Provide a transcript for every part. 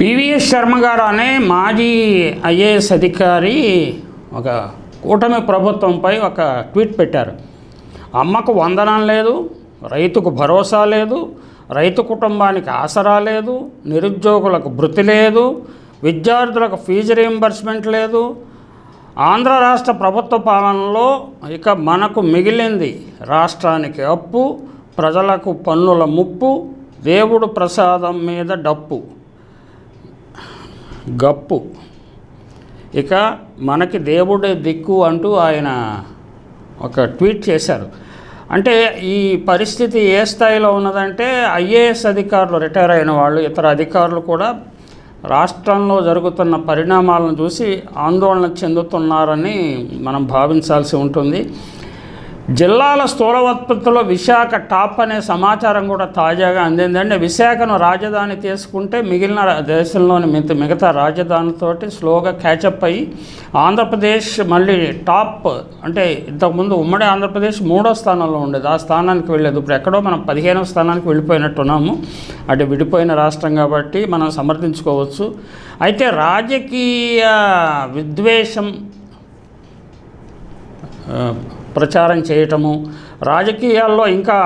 PVS Sharma గారు అనే మాజీ ఐఏఎస్ అధికారి ఒక కూటమి ప్రభుత్వంపై ఒక ట్వీట్ పెట్టారు. అమ్మకు వందనం లేదు రైతుకు భరోసా లేదు రైతు కుటుంబానికి ఆసరా లేదు నిరుద్యోగులకు భృతి లేదు విద్యార్థులకు ఫీజు రీయింబర్స్మెంట్ లేదు. ఆంధ్ర రాష్ట్ర ప్రభుత్వ పాలనలో ఇక మనకు మిగిలింది రాష్ట్రానికి అప్పు ప్రజలకు పన్నుల ముప్పు దేవుడు ప్రసాదం మీద డప్పు. గప్పు. ఇక మనకి దేవుడే దిక్కు అంటూ ఆయన ఒక ట్వీట్ చేశారు. అంటే ఈ పరిస్థితి ఏ స్థాయిలో ఉన్నదంటే ఐఏఎస్ అధికారులు రిటైర్ అయిన వాళ్ళు ఇతర అధికారులు కూడా రాష్ట్రంలో జరుగుతున్న పరిణామాలను చూసి ఆందోళన చెందుతున్నారని మనం భావించాల్సి ఉంటుంది. జిల్లాల స్థూల ఉత్పత్తిలో విశాఖ టాప్ అనే సమాచారం కూడా తాజాగా అందిందండి. విశాఖను రాజధాని తీసుకుంటే మిగిలిన దేశంలోని మిగతా మిగతా రాజధానితోటి స్లోగా క్యాచప్ అయ్యి ఆంధ్రప్రదేశ్ మళ్ళీ టాప్ అంటే ఇంతకుముందు ఉమ్మడి ఆంధ్రప్రదేశ్ మూడో స్థానంలో ఉండేది. ఆ స్థానానికి వెళ్ళేది. ఇప్పుడు ఎక్కడో మనం పదిహేనవ స్థానానికి వెళ్ళిపోయినట్టున్నాము. అంటే విడిపోయిన రాష్ట్రం కాబట్టి మనం సమర్థించుకోవచ్చు. అయితే రాజకీయ విద్వేషం ప్రచారం చేయటము. రాజకీయాల్లో ఇంకా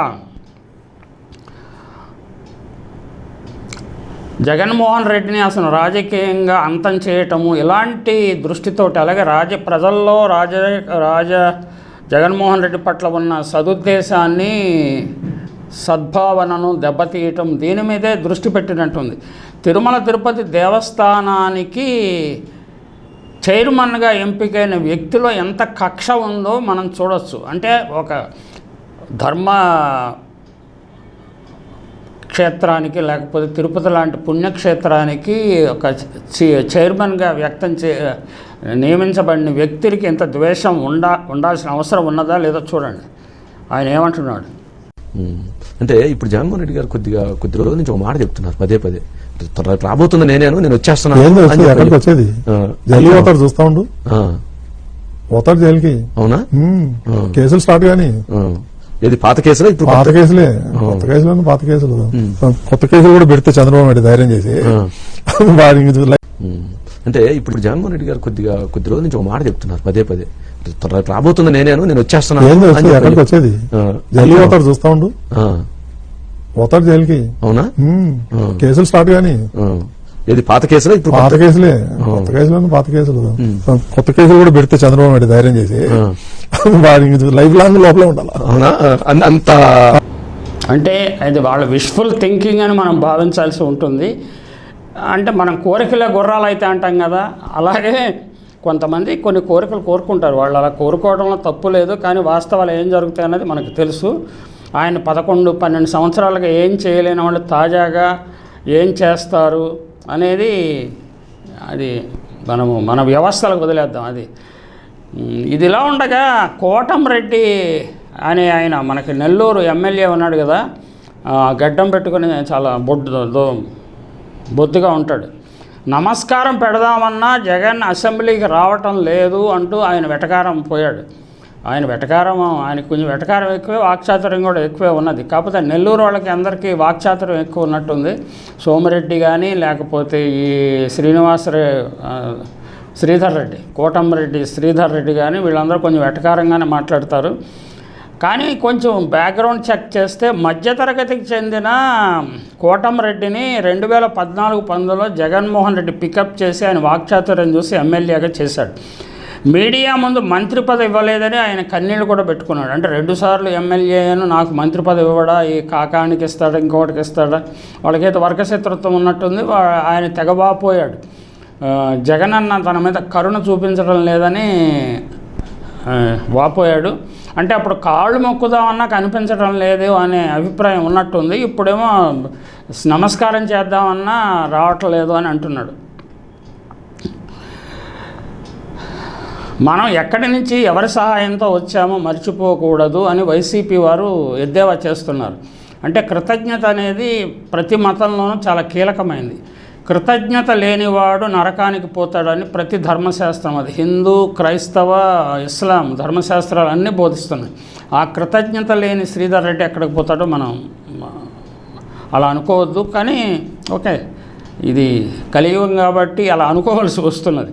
జగన్మోహన్ రెడ్డిని అసలు రాజకీయంగా అంతం చేయటము ఇలాంటి దృష్టితోటి అలాగే రాజ ప్రజల్లో రాజ రాజ జగన్మోహన్ రెడ్డి పట్ల ఉన్న సదుద్దేశాన్ని సద్భావనను దెబ్బతీయటం దీని మీదే దృష్టి పెట్టినట్టుంది. తిరుమల తిరుపతి దేవస్థానానికి చైర్మన్గా ఎంపికైన వ్యక్తిలో ఎంత కక్ష ఉందో మనం చూడవచ్చు అంటే ఒక ధర్మ క్షేత్రానికి లేకపోతే తిరుపతి లాంటి పుణ్యక్షేత్రానికి ఒక చైర్మన్గా వ్యక్తం చే నియమించబడిన వ్యక్తికి ఇంత ద్వేషం ఉండా ఉండాల్సిన అవసరం ఉన్నదా లేదో చూడండి. ఆయన ఏమంటున్నాడు? అంటే ఇప్పుడు జగన్మోహన్ రెడ్డి గారు కొద్దిగా కొద్ది రోజుల నుంచి ఒక మాట చెప్తున్నారు పదే పదే. రాబోతుంది నేనేను నేను వచ్చేస్తున్నాను వచ్చేది? జైలు పోతాడు చూస్తా ఉండు. పోతాడు జైలుకి. అవునా? కేసులు స్టార్ట్ కానీ. ఏది పాత కేసులో ఇప్పుడు పాత కేసులే. కొత్త కేసులు పాత కేసులు. కొత్త కేసులు కూడా పెడితే చంద్రబాబు నాయుడు ధైర్యం చేసి. అంటే ఇప్పుడు జగన్మోహన్ రెడ్డి గారు కొద్దిగా కొద్ది రోజుల నుంచి ఒక మాట చెప్తున్నారు పదే పదే. రాబోతుంది నేనేను నేను వచ్చేస్తున్నాను వచ్చేది? జైలు పోతాడు చూస్తా ఉండు. పోతాడు జైలుకి. అవునా? కేసులు స్టార్ట్ కానీ. ఏది పాత కేసులో ఇప్పుడు పాత కేసులే. కొత్త కేసులు పాత కేసులు. కొత్త కేసులు కూడా పెడితే చంద్రబాబు నాయుడు ధైర్యం చేసి వారికి లైఫ్ లాంగ్ లోపలే ఉండాలి? అవునా? అంత అంటే అది వాళ్ళ విష్ఫుల్ థింకింగ్ అని మనం భావించాల్సి ఉంటుంది. అంటే మనం కోరికలే గుర్రాలు అయితే అంటాం కదా అలాగే కొంతమంది కొన్ని కోరికలు కోరుకుంటారు. వాళ్ళు అలా కోరుకోవడంలో తప్పు లేదు కానీ వాస్తవాలు ఏం జరుగుతాయి అన్నది మనకు తెలుసు. ఆయన పదకొండు పన్నెండు సంవత్సరాలుగా ఏం చేయలేని వాళ్ళు తాజాగా ఏం చేస్తారు అనేది అది మనము మన వ్యవస్థలకు వదిలేద్దాం అది. ఇది ఇదిలా ఉండగా కోటంరెడ్డి అనే ఆయన మనకి నెల్లూరు ఎమ్మెల్యే ఉన్నాడు కదా గడ్డం పెట్టుకుని చాలా బొడ్డు బొద్దుగా ఉంటాడు. నమస్కారం పెడదామన్నా జగన్ అసెంబ్లీకి రావటం లేదు అంటూ ఆయన వెటకారం పోయాడు. ఆయన వెటకారం ఆయనకు కొంచెం వెటకారం ఎక్కువే వాక్చాతుర్యం కూడా ఎక్కువే ఉన్నది. కాకపోతే నెల్లూరు వాళ్ళకి అందరికీ వాక్చాతుర్యం ఎక్కువ ఉన్నట్టుంది. సోమిరెడ్డి కానీ లేకపోతే ఈ శ్రీనివాస రె- శ్రీధర్ రెడ్డి కోటంరెడ్డి శ్రీధర్ రెడ్డి కానీ వీళ్ళందరూ కొంచెం వెటకారంగానే మాట్లాడతారు. కానీ కొంచెం బ్యాక్గ్రౌండ్ చెక్ చేస్తే మధ్యతరగతికి చెందిన కోటంరెడ్డిని రెండు వేల పద్నాలుగు పంతొమ్మిదిలో జగన్మోహన్ రెడ్డి పికప్ చేసి ఆయన వాక్చాతుర్యం చూసి ఎమ్మెల్యేగా చేశాడు. మీడియా ముందు మంత్రి పదవి ఇవ్వలేదని ఆయన కన్నీళ్ళు కూడా పెట్టుకున్నాడు. అంటే రెండుసార్లు ఎమ్మెల్యేను నాకు మంత్రి పదవి ఇవ్వడా? ఈ కాకానికి ఇస్తాడా? ఇంకొకటికి ఇస్తాడా? వాళ్ళకైతే వర్గశత్రుత్వం ఉన్నట్టుంది. వా- ఆయన తెగబాపోయాడు. జగన్ అన్న తన మీద కరుణ చూపించడం లేదని వాపోయాడు. అంటే అప్పుడు కాళ్ళు మొక్కుదామన్నా కనిపించడం లేదు అనే అభిప్రాయం ఉన్నట్టుంది. ఇప్పుడేమో నమస్కారం చేద్దామన్నా రావట్లేదు అని అంటున్నాడు. మనం ఎక్కడి నుంచి ఎవరి సహాయంతో వచ్చామో మర్చిపోకూడదు అని వైసీపీ వారు ఎద్దేవా చేస్తున్నారు. అంటే కృతజ్ఞత అనేది ప్రతి మతంలోనూ చాలా కీలకమైంది. కృతజ్ఞత లేనివాడు నరకానికి పోతాడని ప్రతి ధర్మశాస్త్రం అది. హిందూ క్రైస్తవ ఇస్లాం ధర్మశాస్త్రాలు అన్నీ బోధిస్తున్నాయి. ఆ కృతజ్ఞత లేని శ్రీధర్ రెడ్డి ఎక్కడికి పోతాడో మనం అలా అనుకోవద్దు. కానీ ఓకే ఇది కలియుగం కాబట్టి అలా అనుకోవాల్సి వస్తున్నది.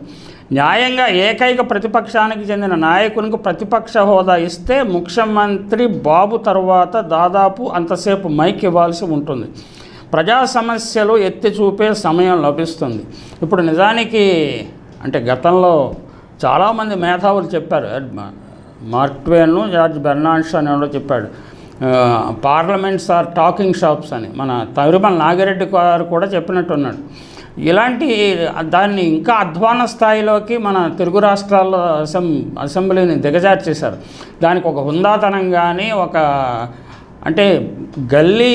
న్యాయంగా ఏకైక ప్రతిపక్షానికి చెందిన నాయకునికి ప్రతిపక్ష హోదా ఇస్తే ముఖ్యమంత్రి బాబు తర్వాత దాదాపు అంతసేపు మైక్ ఇవ్వాల్సి ఉంటుంది. ప్రజా సమస్యలు ఎత్తి చూపే సమయం లభిస్తుంది. ఇప్పుడు నిజానికి అంటే గతంలో చాలామంది మేధావులు చెప్పారు. మార్క్ ట్వేన్ జార్జ్ బెర్నాడ్స్ అని ఎవరో చెప్పాడు. పార్లమెంట్స్ ఆర్ టాకింగ్ షాప్స్ అని. మన తిరుమల నాగిరెడ్డి గారు కూడా చెప్పినట్టున్నాడు. ఇలాంటి దాన్ని ఇంకా అధ్వాన స్థాయిలోకి మన తెలుగు రాష్ట్రాల్లో అసెం అసెంబ్లీని దిగజార్చేశారు. దానికి ఒక హుందాతనం కానీ ఒక అంటే గల్లీ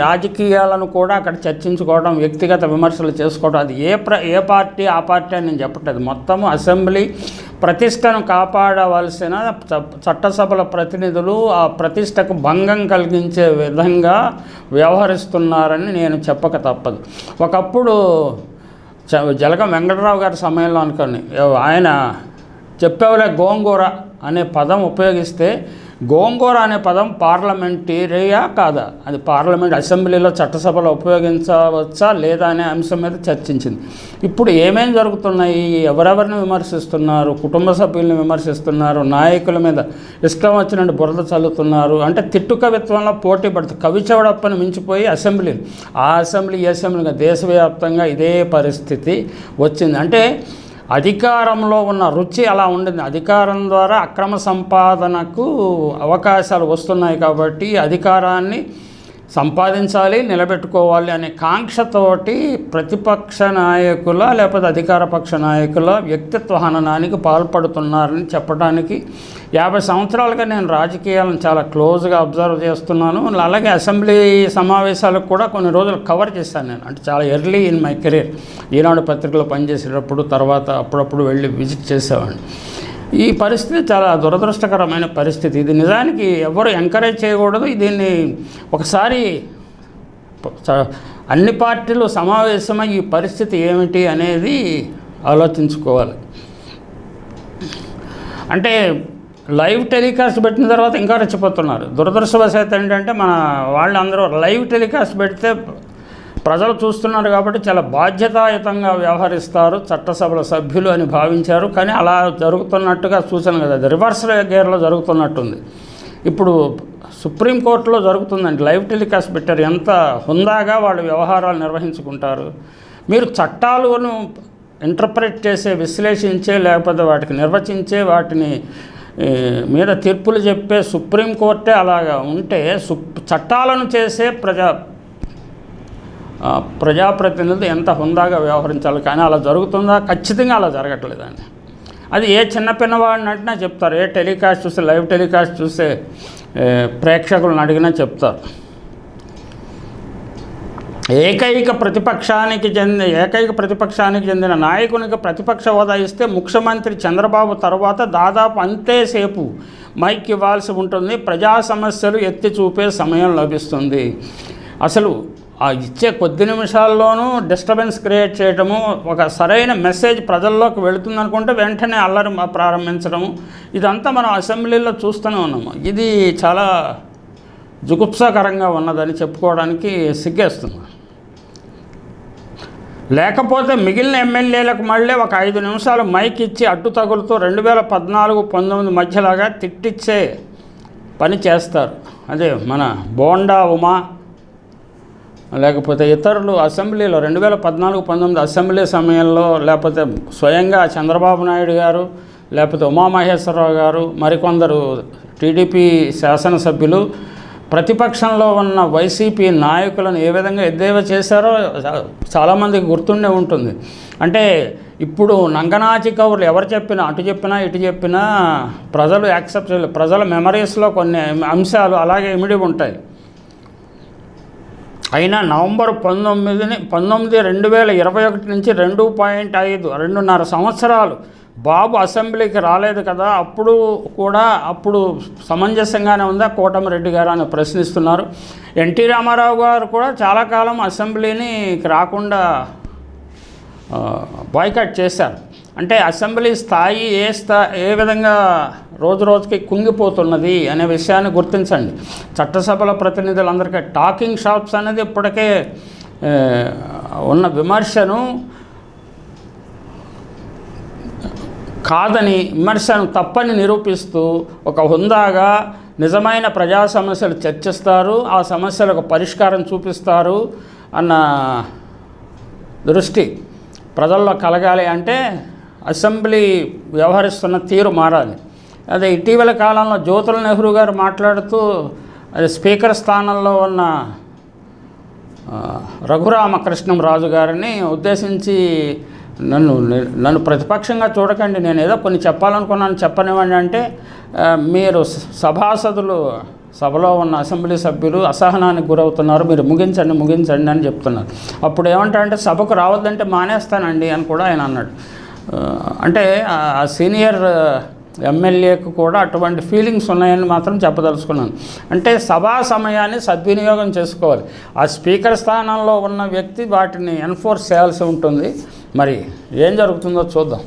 రాజకీయాలను కూడా అక్కడ చర్చించుకోవడం వ్యక్తిగత విమర్శలు చేసుకోవడం అది ఏ ప్ర ఏ పార్టీ ఆ పార్టీ అని నేను చెప్పట్లేదు. మొత్తము అసెంబ్లీ ప్రతిష్టను కాపాడవలసిన చట్టసభల ప్రతినిధులు ఆ ప్రతిష్టకు భంగం కలిగించే విధంగా వ్యవహరిస్తున్నారని నేను చెప్పక తప్పదు. ఒకప్పుడు జలగం వెంకటరావు గారి సమయంలో అనుకోండి ఆయన చెప్పేవలే గోంగూర అనే పదం ఉపయోగిస్తే గోంగూర అనే పదం పార్లమెంటరీయా కాదా? అది పార్లమెంట్ అసెంబ్లీలో చట్టసభలో ఉపయోగించవచ్చా లేదా అనే అంశం మీద చర్చించింది. ఇప్పుడు ఏమేం జరుగుతున్నాయి? ఎవరెవరిని విమర్శిస్తున్నారు? కుటుంబ సభ్యుల్ని విమర్శిస్తున్నారు? నాయకుల మీద ఇష్టం వచ్చినట్టు బురద చల్లుతున్నారు? అంటే తిట్టు కవిత్వంలో పోటీ పడుతుంది కవి చెవడప్పని మించిపోయి అసెంబ్లీ ఆ అసెంబ్లీ ఈ అసెంబ్లీగా దేశవ్యాప్తంగా ఇదే పరిస్థితి వచ్చింది. అంటే అధికారంలో ఉన్న రుచి అలా ఉండింది. అధికారం ద్వారా అక్రమ సంపాదనకు అవకాశాలు వస్తున్నాయి కాబట్టి అధికారాన్ని సంపాదించాలి నిలబెట్టుకోవాలి అనే కాంక్షతోటి ప్రతిపక్ష నాయకుల లేకపోతే అధికార పక్ష నాయకుల వ్యక్తిత్వ హననానికి పాల్పడుతున్నారని చెప్పడానికి యాభై సంవత్సరాలుగా నేను రాజకీయాలను చాలా క్లోజ్గా అబ్జర్వ్ చేస్తున్నాను. అలాగే అసెంబ్లీ సమావేశాలకు కూడా కొన్ని రోజులు కవర్ చేశాను నేను. అంటే చాలా early in my career. Eenadu పత్రికలో పనిచేసేటప్పుడు తర్వాత అప్పుడప్పుడు వెళ్ళి విజిట్ చేసేవాడిని. ఈ పరిస్థితి చాలా దురదృష్టకరమైన పరిస్థితి. ఇది నిజానికి ఎవరు ఎంకరేజ్ చేయకూడదు. దీన్ని ఒకసారి అన్ని పార్టీలు సమావేశమై ఈ పరిస్థితి ఏమిటి అనేది ఆలోచించుకోవాలి. అంటే లైవ్ టెలికాస్ట్ పెట్టిన తర్వాత ఇంకా రెచ్చిపోతున్నారు. దురదృష్టవశాత్తు ఏంటంటే మన వాళ్ళందరూ లైవ్ టెలికాస్ట్ పెడితే ప్రజలు చూస్తున్నారు కాబట్టి చాలా బాధ్యతాయుతంగా వ్యవహరిస్తారు చట్టసభల సభ్యులు అని భావించారు. కానీ అలా జరుగుతున్నట్టుగా సూచన కదా అది రివర్స్ గేర్లో జరుగుతున్నట్టుంది. ఇప్పుడు సుప్రీంకోర్టులో జరుగుతుందండి లైవ్ టెలికాస్ట్ పెట్టారు. ఎంత హుందాగా వాళ్ళు వ్యవహారాలు నిర్వహించుకుంటారు. మీరు చట్టాలను ఇంటర్ప్రెట్ చేసే విశ్లేషించే లేకపోతే వాటికి నిర్వచించే వాటిని మీద తీర్పులు చెప్పే సుప్రీంకోర్టే అలాగా ఉంటే సు చట్టాలను చేసే ప్రజా ప్రజాప్రతినిధులు ఎంత హుందాగా వ్యవహరించాలి కానీ అలా జరుగుతుందా? ఖచ్చితంగా అలా జరగట్లేదండి అది ఏ చిన్న పిన్నవాడిని అడిగినా చెప్తారు. ఏ టెలికాస్ట్ చూస్తే లైవ్ టెలికాస్ట్ చూస్తే ప్రేక్షకులను అడిగినా చెప్తారు. ఏకైక ప్రతిపక్షానికి చెందిన ఏకైక ప్రతిపక్షానికి చెందిన నాయకునికి ప్రతిపక్ష హోదా ఇస్తే ముఖ్యమంత్రి చంద్రబాబు తర్వాత దాదాపు అంతేసేపు మైక్ ఇవ్వాల్సి ఉంటుంది. ప్రజా సమస్యలు ఎత్తి చూపే సమయం లభిస్తుంది. అసలు ఆ ఇచ్చే కొద్ది నిమిషాల్లోనూ డిస్టర్బెన్స్ క్రియేట్ చేయటము ఒక సరైన మెసేజ్ ప్రజల్లోకి వెళుతుందనుకుంటే వెంటనే అల్లరి ప్రారంభించడము ఇదంతా మనం అసెంబ్లీలో చూస్తూనే ఉన్నాము. ఇది చాలా జుగుప్సాకరంగా ఉన్నదని చెప్పుకోవడానికి సిగ్గేస్తుంది. లేకపోతే మిగిలిన ఎమ్మెల్యేలకు మళ్ళీ ఒక ఐదు నిమిషాలు మైక్ ఇచ్చి అడ్డు తగులుతూ రెండు వేల పద్నాలుగు పంతొమ్మిది మధ్యలాగా తిట్టిచ్చే పని చేస్తారు. అదే మన బోండా ఉమా లేకపోతే ఇతరులు అసెంబ్లీలో రెండు వేల పద్నాలుగు పంతొమ్మిది అసెంబ్లీ సమయంలో లేకపోతే స్వయంగా చంద్రబాబు నాయుడు గారు లేకపోతే ఉమామహేశ్వరరావు గారు మరికొందరు టీడీపీ శాసనసభ్యులు ప్రతిపక్షంలో ఉన్న వైసీపీ నాయకులను ఏ విధంగా ఎద్దేవా చేశారో చాలామందికి గుర్తుండే ఉంటుంది. అంటే ఇప్పుడు నంగనాచి కౌరులు ఎవరు చెప్పినా అటు చెప్పినా ఇటు చెప్పినా ప్రజలు యాక్సెప్ట్ చేయలేదు. ప్రజల మెమరీస్లో కొన్ని అంశాలు అలాగే ఇమిడి ఉంటాయి. అయినా నవంబర్ పంతొమ్మిదిని పంతొమ్మిది రెండు వేల ఇరవై ఒకటి నుంచి రెండు పాయింట్ ఐదు రెండున్నర సంవత్సరాలు బాబు అసెంబ్లీకి రాలేదు కదా అప్పుడు కూడా అప్పుడు సమంజసంగానే ఉందా? కోటమిరెడ్డి గారు అని ప్రశ్నిస్తున్నారు. ఎన్టీ రామారావు గారు కూడా చాలా కాలం అసెంబ్లీని రాకుండా బాయ్కాట్ చేశారు. అంటే అసెంబ్లీ స్థాయి ఏ స్థా ఏ విధంగా రోజు రోజుకి కుంగిపోతున్నది అనే విషయాన్ని గుర్తించండి. చట్టసభల ప్రతినిధులందరికీ టాకింగ్ షాప్స్ అనేది ఇప్పటికే ఉన్న విమర్శను కాదని విమర్శను తప్పని నిరూపిస్తూ ఒక హుందాగా నిజమైన ప్రజా సమస్యలు చర్చిస్తారు ఆ సమస్యలకు పరిష్కారం చూపిస్తారు అన్న దృష్టి ప్రజల్లో కలగాలి అంటే అసెంబ్లీ వ్యవహరిస్తున్న తీరు మారాలి. అదే ఇటీవల కాలంలో జ్యోతుల నెహ్రూ గారు మాట్లాడుతూ అది స్పీకర్ స్థానంలో ఉన్న రఘురామకృష్ణం రఘురామకృష్ణంరాజు గారిని ఉద్దేశించి నన్ను నన్ను ప్రతిపక్షంగా చూడకండి నేను ఏదో కొన్ని చెప్పాలనుకున్నాను చెప్పనివ్వండి అంటే మీరు సభాసదులు సభలో ఉన్న అసెంబ్లీ సభ్యులు అసహనానికి గురవుతున్నారు మీరు ముగించండి ముగించండి అని చెప్తున్నారు. అప్పుడు ఏమంటారంటే సభకు రావద్దంటే మానేస్తానండి అని కూడా ఆయన అన్నాడు. అంటే ఆ సీనియర్ ఎమ్మెల్యేకు కూడా అటువంటి ఫీలింగ్స్ ఉన్నాయని మాత్రం చెప్పదలుచుకున్నాను. అంటే సభా సమయాన్ని సద్వినియోగం చేసుకోవాలి. ఆ స్పీకర్ స్థానంలో ఉన్న వ్యక్తి వాటిని ఎన్ఫోర్స్ చేయాల్సి ఉంటుంది. మరి ఏం జరుగుతుందో చూద్దాం.